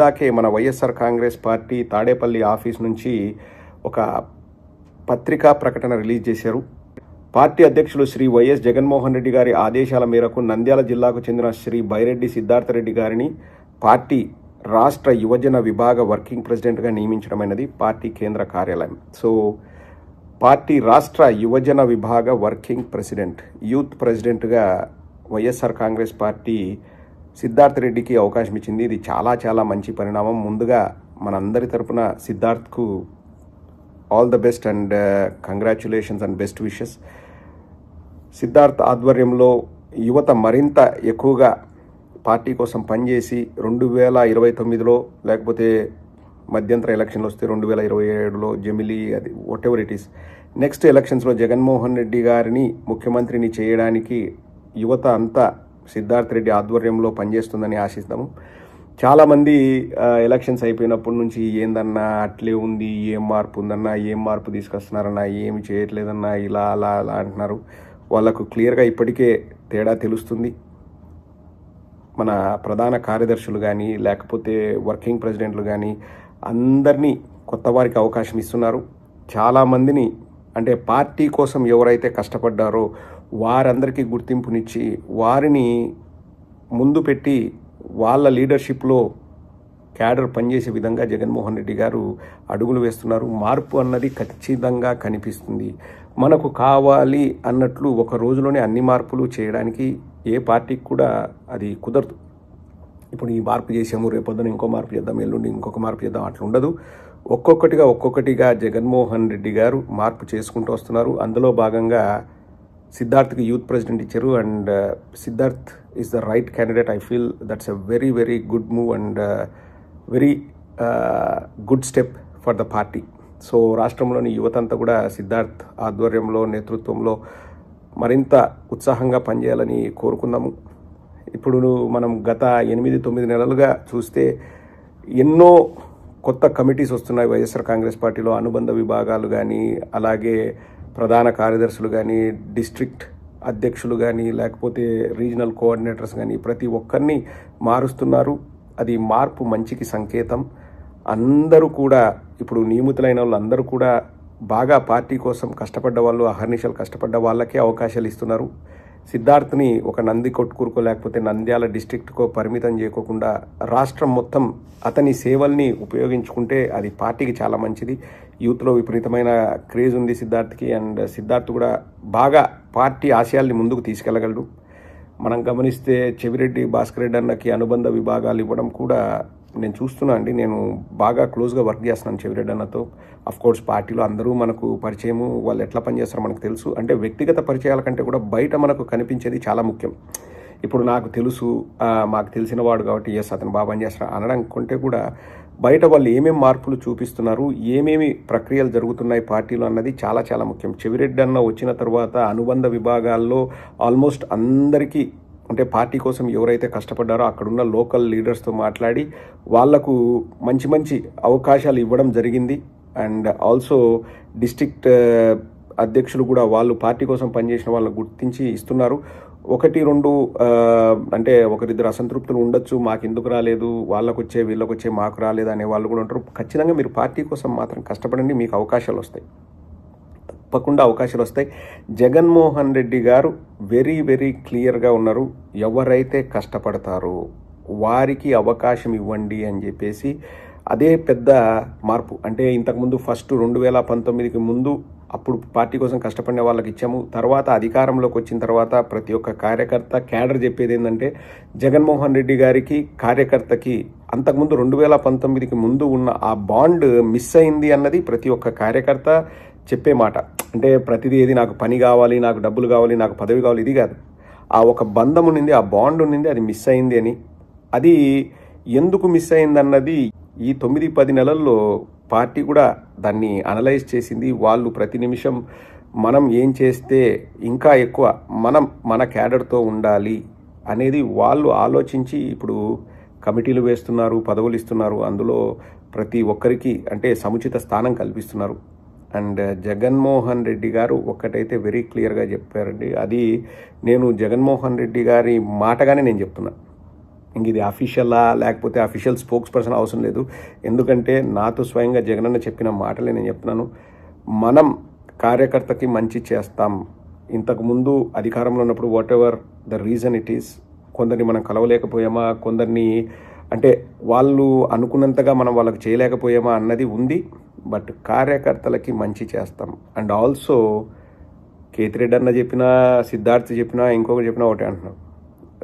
ఇందాకే మన YSR Congress party Tadepalli office నుంచి ఒక పత్రికా ప్రకటన రిలీజ్ చేశారు. పార్టీ అధ్యక్షులు శ్రీ వైఎస్ జగన్మోహన్ రెడ్డి గారి ఆదేశాల మేరకు నంద్యాల జిల్లాకు చెందిన శ్రీ బైరెడ్డి సిద్ధార్థరెడ్డి గారిని పార్టీ రాష్ట్ర యువజన విభాగ వర్కింగ్ ప్రెసిడెంట్గా నియమించడమైనది పార్టీ కేంద్ర కార్యాలయం. సో పార్టీ రాష్ట్ర యువజన విభాగ వర్కింగ్ ప్రెసిడెంట్ యూత్ ప్రెసిడెంట్గా వైఎస్ఆర్ కాంగ్రెస్ పార్టీ సిద్ధార్థ్ రెడ్డికి అవకాశం ఇచ్చింది. ఇది చాలా చాలా మంచి పరిణామం. ముందుగా మనందరి తరపున సిద్ధార్థ్కు all the best and congratulations and best wishes Siddharth ఆధ్వర్యంలో యువత మరింత ఎక్కువగా పార్టీ కోసం పనిచేసి రెండు వేల ఇరవై తొమ్మిదిలో లేకపోతే మధ్యంతర ఎలక్షన్లు వస్తే రెండు వేల ఇరవై ఏడులో జమిలీ అది whatever it is next ఎలక్షన్స్లో జగన్మోహన్ రెడ్డి గారిని ముఖ్యమంత్రిని చేయడానికి యువత అంతా సిద్ధార్థ్ రెడ్డి ఆధ్వర్యంలో పనిచేస్తుందని ఆశిస్తాము. చాలామంది ఎలక్షన్స్ అయిపోయినప్పటి నుంచి ఏందన్నా అట్లే ఉంది ఏం మార్పు ఉందన్నా ఏం మార్పు తీసుకొస్తున్నారన్నా ఏమి చేయట్లేదన్నా ఇలా అలా అలా అంటున్నారు. వాళ్ళకు క్లియర్గా ఇప్పటికే తేడా తెలుస్తుంది. మన ప్రధాన కార్యదర్శులు కానీ లేకపోతే వర్కింగ్ ప్రెసిడెంట్లు కానీ అందరినీ కొత్త వారికి అవకాశం ఇస్తున్నారు. చాలామందిని అంటే పార్టీ కోసం ఎవరైతే కష్టపడ్డారో వారందరికీ గుర్తింపునిచ్చి వారిని ముందు పెట్టి వాళ్ళ లీడర్షిప్లో క్యాడర్ పనిచేసే విధంగా జగన్మోహన్ రెడ్డి గారు అడుగులు వేస్తున్నారు. మార్పు అన్నది ఖచ్చితంగా కనిపిస్తుంది. మనకు కావాలి అన్నట్లు ఒక రోజులోనే అన్ని మార్పులు చేయడానికి ఏ పార్టీకి కూడా అది కుదరదు. ఇప్పుడు ఈ మార్పు చేసాము రేపొద్దున ఇంకో మార్పు చేద్దాం ఎల్లుండి ఇంకొక మార్పు చేద్దాం అట్లా ఉండదు. ఒక్కొక్కటిగా ఒక్కొక్కటిగా జగన్మోహన్ రెడ్డి గారు మార్పు చేసుకుంటూ వస్తున్నారు. అందులో భాగంగా సిద్ధార్థ్కి యూత్ ప్రెసిడెంట్ ఇచ్చారు. And uh, Siddharth is the right candidate I feel that's a very very good move and very good step for the party so రాష్ట్రంలోని యువతంతా కూడా సిద్ధార్థ్ ఆధ్వర్యంలో నేతృత్వంలో మరింత ఉత్సాహంగా పనిచేయాలని కోరుకుందాము. ఇప్పుడు మనం గత ఎనిమిది తొమ్మిది నెలలుగా చూస్తే ఎన్నో కొత్త కమిటీస్ వస్తున్నాయి. వైఎస్ఆర్ కాంగ్రెస్ పార్టీలో అనుబంధ విభాగాలు కానీ అలాగే ప్రధాన కార్యదర్శులు కానీ డిస్ట్రిక్ట్ అధ్యక్షులు కానీ లేకపోతే రీజనల్ కోఆర్డినేటర్స్ కానీ ప్రతి ఒక్కరిని మారుస్తున్నారు. అది మార్పు మంచికి సంకేతం. అందరూ కూడా ఇప్పుడు నియమితులైన వాళ్ళందరూ కూడా బాగా పార్టీ కోసం కష్టపడ్డ వాళ్ళు అహర్నిశలు కష్టపడ్డ వాళ్ళకే అవకాశాలు ఇస్తున్నారు. సిద్ధార్థ్ని ఒక నంది కొట్టుకూరుకో లేకపోతే నంద్యాల డిస్ట్రిక్ట్కో పరిమితం చేయకోకుండా రాష్ట్రం మొత్తం అతని సేవల్ని ఉపయోగించుకుంటే అది పార్టీకి చాలా మంచిది. యూత్లో విపరీతమైన క్రేజ్ ఉంది సిద్ధార్థ్కి అండ్ సిద్ధార్థ్ కూడా బాగా పార్టీ ఆశయాల్ని ముందుకు తీసుకెళ్ళగలడు మనం గమనిస్తే చెవిరెడ్డి భాస్కర్ రెడ్డి అన్నకి అనుబంధ విభాగాలు ఇవ్వడం కూడా నేను చూస్తున్నా అండి. నేను బాగా క్లోజ్గా వర్క్ చేస్తున్నాను చెవిరెడ్డి అన్నతో అఫ్ కోర్స్ పార్టీలో అందరూ మనకు పరిచయము వాళ్ళు ఎట్లా పనిచేస్తారో మనకు తెలుసు. అంటే వ్యక్తిగత పరిచయాల కంటే కూడా బయట మనకు కనిపించేది చాలా ముఖ్యం. ఇప్పుడు నాకు తెలుసు మాకు తెలిసిన వాడు కాబట్టి ఎస్ అతను బాగా పనిచేస్తాడు అనడం కంటే కూడా బయట వాళ్ళు ఏమేమి మార్పులు చూపిస్తున్నారు ఏమేమి ప్రక్రియలు జరుగుతున్నాయి పార్టీలో అన్నది చాలా చాలా ముఖ్యం. చెవిరెడ్డి అన్న వచ్చిన తర్వాత అనుబంధ విభాగాల్లో ఆల్మోస్ట్ అందరికీ అంటే పార్టీ కోసం ఎవరైతే కష్టపడ్డారో అక్కడున్న లోకల్ లీడర్స్తో మాట్లాడి వాళ్ళకు మంచి మంచి అవకాశాలు ఇవ్వడం జరిగింది. అండ్ ఆల్సో డిస్ట్రిక్ట్ అధ్యక్షులు కూడా వాళ్ళు పార్టీ కోసం పనిచేసిన వాళ్ళని గుర్తించి ఇస్తున్నారు. ఒకటి రెండు అంటే ఒకరిద్దరు అసంతృప్తులు ఉండొచ్చు మాకు ఎందుకు రాలేదు వాళ్ళకు వచ్చే వీళ్ళకు వచ్చే మాకు రాలేదు అనే వాళ్ళు కూడా ఉంటారు. ఖచ్చితంగా మీరు పార్టీ కోసం మాత్రం కష్టపడండి మీకు అవకాశాలు వస్తాయి. తప్పకుండా అవకాశాలు వస్తాయి. జగన్మోహన్ రెడ్డి గారు వెరీ వెరీ క్లియర్గా ఉన్నారు. ఎవరైతే కష్టపడతారో వారికి అవకాశం ఇవ్వండి అని చెప్పేసి అదే పెద్ద మార్పు. అంటే ఇంతకుముందు ఫస్ట్ రెండు వేల పంతొమ్మిదికి ముందు అప్పుడు పార్టీ కోసం కష్టపడిన వాళ్ళకి ఇచ్చాము. తర్వాత అధికారంలోకి వచ్చిన తర్వాత ప్రతి ఒక్క కార్యకర్త క్యాడర్ చెప్పేది ఏంటంటే జగన్మోహన్ రెడ్డి గారికి కార్యకర్తకి అంతకుముందు రెండు వేల పంతొమ్మిదికి ముందు ఉన్న ఆ బాండ్ మిస్ అయింది అన్నది ప్రతి ఒక్క కార్యకర్త చెప్పే మాట. అంటే ప్రతిదీ ఏది నాకు పని కావాలి నాకు డబ్బులు కావాలి నాకు పదవి కావాలి ఇది కాదు. ఆ ఒక బంధం ఉండింది ఆ బాండ్ ఉన్నింది అది మిస్ అయింది అని. అది ఎందుకు మిస్ అయిందన్నది ఈ తొమ్మిది పది నెలల్లో పార్టీ కూడా దాన్ని అనలైజ్ చేసింది. వాళ్ళు ప్రతి నిమిషం మనం ఏం చేస్తే ఇంకా ఎక్కువ మనం మన క్యాడర్తో ఉండాలి అనేది వాళ్ళు ఆలోచించి ఇప్పుడు కమిటీలు వేస్తున్నారు పదవులు ఇస్తున్నారు. అందులో ప్రతి ఒక్కరికి అంటే సముచిత స్థానం కల్పిస్తున్నారు. అండ్ జగన్మోహన్ రెడ్డి గారు ఒక్కటైతే వెరీ క్లియర్గా చెప్పారండి. అది నేను జగన్మోహన్ రెడ్డి గారి మాటగానే నేను చెప్తున్నా. ఇంక ఇది అఫీషియలా లేకపోతే అఫీషియల్ స్పోక్స్ పర్సన్ అవసరం లేదు. ఎందుకంటే నాతో స్వయంగా జగనన్న చెప్పిన మాటలే నేను చెప్తున్నాను. మనం కార్యకర్తకి మంచి చేస్తాం. ఇంతకుముందు అధికారంలో ఉన్నప్పుడు whatever the reason it is కొందరిని మనం కలవలేకపోయామా? కొందరిని అంటే వాళ్ళు అనుకున్నంతగా మనం వాళ్ళకి చేయలేకపోయామా? అన్నది ఉంది. బట్ కార్యకర్తలకి మంచి చేస్తాం. అండ్ ఆల్సో కేతిరెడ్డి అన్న చెప్పినా సిద్ధార్థ్ చెప్పినా ఇంకొకటి చెప్పినా ఒకటే అంటున్నాం.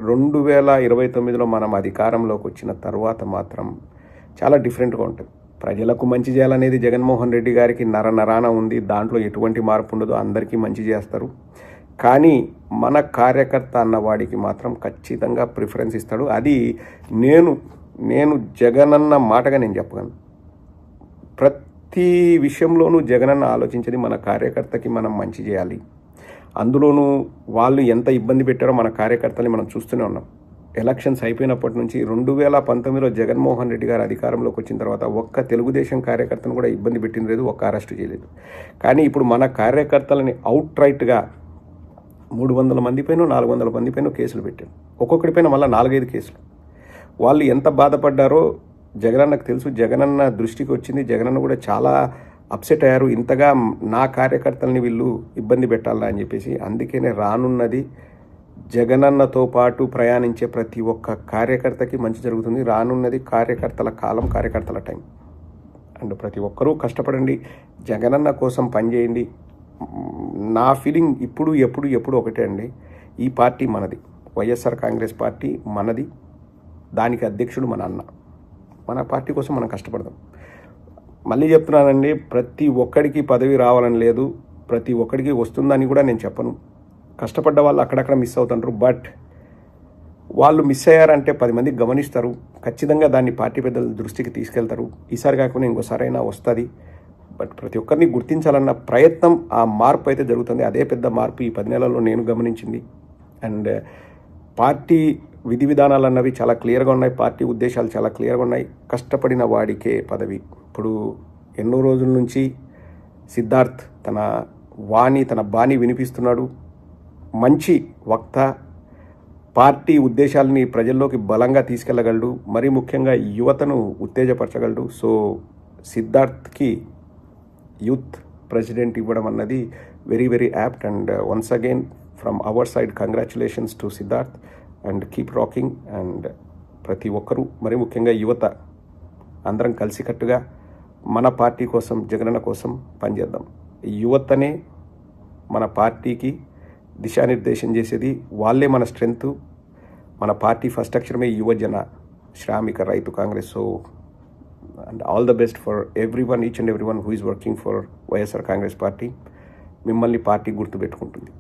రెండు వేల ఇరవై తొమ్మిదిలో మనం అధికారంలోకి వచ్చిన తర్వాత మాత్రం చాలా డిఫరెంట్గా ఉంటుంది. ప్రజలకు మంచి చేయాలనేది జగన్మోహన్ రెడ్డి గారికి నర నరాన ఉంది. దాంట్లో ఎటువంటి మార్పు ఉండదు. అందరికీ మంచి చేస్తారు. కానీ మన కార్యకర్త అన్నవాడికి మాత్రం ఖచ్చితంగా ప్రిఫరెన్స్ ఇస్తాడు. అది నేను నేను జగనన్న మాటగా నేను చెప్పగలను. ప్రతి ప్రతి విషయంలోనూ జగనన్న ఆలోచించేది మన కార్యకర్తకి మనం మంచి చేయాలి. అందులోనూ వాళ్ళు ఎంత ఇబ్బంది పెట్టారో మన కార్యకర్తల్ని మనం చూస్తూనే ఉన్నాం. ఎలక్షన్స్ అయిపోయినప్పటి నుంచి రెండు వేల పంతొమ్మిదిలో జగన్మోహన్ రెడ్డి గారు అధికారంలోకి వచ్చిన తర్వాత ఒక్క తెలుగుదేశం కార్యకర్తను కూడా ఇబ్బంది పెట్టింది లేదు ఒక్క అరెస్ట్ చేయలేదు. కానీ ఇప్పుడు మన కార్యకర్తలని అవుట్ రైట్గా మూడు వందల మంది పైన నాలుగు వందల మంది పైన కేసులు పెట్టాను ఒక్కొక్కడి పైన మళ్ళీ నాలుగైదు కేసులు. వాళ్ళు ఎంత బాధపడ్డారో జగనన్నకు తెలుసు జగనన్న దృష్టికి వచ్చింది. జగనన్న కూడా చాలా అప్సెట్ అయ్యారు. ఇంతగా నా కార్యకర్తల్ని వీళ్ళు ఇబ్బంది పెట్టాలా అని చెప్పేసి అందుకనే రానున్నది జగనన్నతో పాటు ప్రయాణించే ప్రతి ఒక్క కార్యకర్తకి మంచి జరుగుతుంది. రానున్నది కార్యకర్తల కాలం కార్యకర్తల టైం. అండ్ ప్రతి ఒక్కరూ కష్టపడండి. జగనన్న కోసం పనిచేయండి నా ఫీలింగ్ ఇప్పుడు ఎప్పుడు ఎప్పుడు ఒకటే అండి. ఈ పార్టీ మనది. వైఎస్ఆర్ కాంగ్రెస్ పార్టీ మనది. దానికి అధ్యక్షుడు మన అన్న. మన పార్టీ కోసం మనం కష్టపడదాం మళ్ళీ చెప్తున్నానండి ప్రతి ఒక్కడికి పదవి రావాలని లేదు ప్రతి ఒక్కడికి వస్తుందని కూడా నేను చెప్పను. కష్టపడ్డ వాళ్ళు అక్కడక్కడ మిస్ అవుతుంటారు బట్ వాళ్ళు మిస్ అయ్యారంటే పది మంది గమనిస్తారు. ఖచ్చితంగా దాన్ని పార్టీ పెద్దల దృష్టికి తీసుకెళ్తారు. ఈసారి కాకుండా ఇంకోసారైనా వస్తుంది. బట్ ప్రతి ఒక్కరిని గుర్తించాలన్న ప్రయత్నం ఆ మార్పు అయితే జరుగుతుంది. అదే పెద్ద మార్పు ఈ పది నెలల్లో నేను గమనించింది. అండ్ పార్టీ విధి విధానాలు అన్నవి చాలా క్లియర్గా ఉన్నాయి. పార్టీ ఉద్దేశాలు చాలా క్లియర్గా ఉన్నాయి. కష్టపడిన వాడికే పదవి. ఇప్పుడు ఎన్నో రోజుల నుంచి సిద్ధార్థ్ తన వాణి తన బాణి వినిపిస్తున్నాడు. మంచి వక్త పార్టీ ఉద్దేశాలని ప్రజల్లోకి బలంగా తీసుకెళ్ళగలడు. మరీ ముఖ్యంగా యువతను ఉత్తేజపరచగలడు. సో సిద్ధార్థ్కి యూత్ ప్రెసిడెంట్ ఇవ్వడం అన్నది very very apt. And once again from our side congratulations to Siddharth. And keep rocking and ప్రతి ఒక్కరూ మరీ ముఖ్యంగా యువత అందరం కలిసికట్టుగా మన పార్టీ కోసం జగనన్న కోసం పనిచేద్దాం. యువతనే మన పార్టీకి దిశానిర్దేశం చేసేది వాళ్ళే మన స్ట్రెంగ్త్. మన పార్టీ ఫస్ట్ అక్షరమే యువజన శ్రామిక రైతు Congress. So and all the best for everyone each and everyone who is working for YSR Congress party. మిమ్మల్ని పార్టీ గుర్తుపెట్టుకుంటుంది.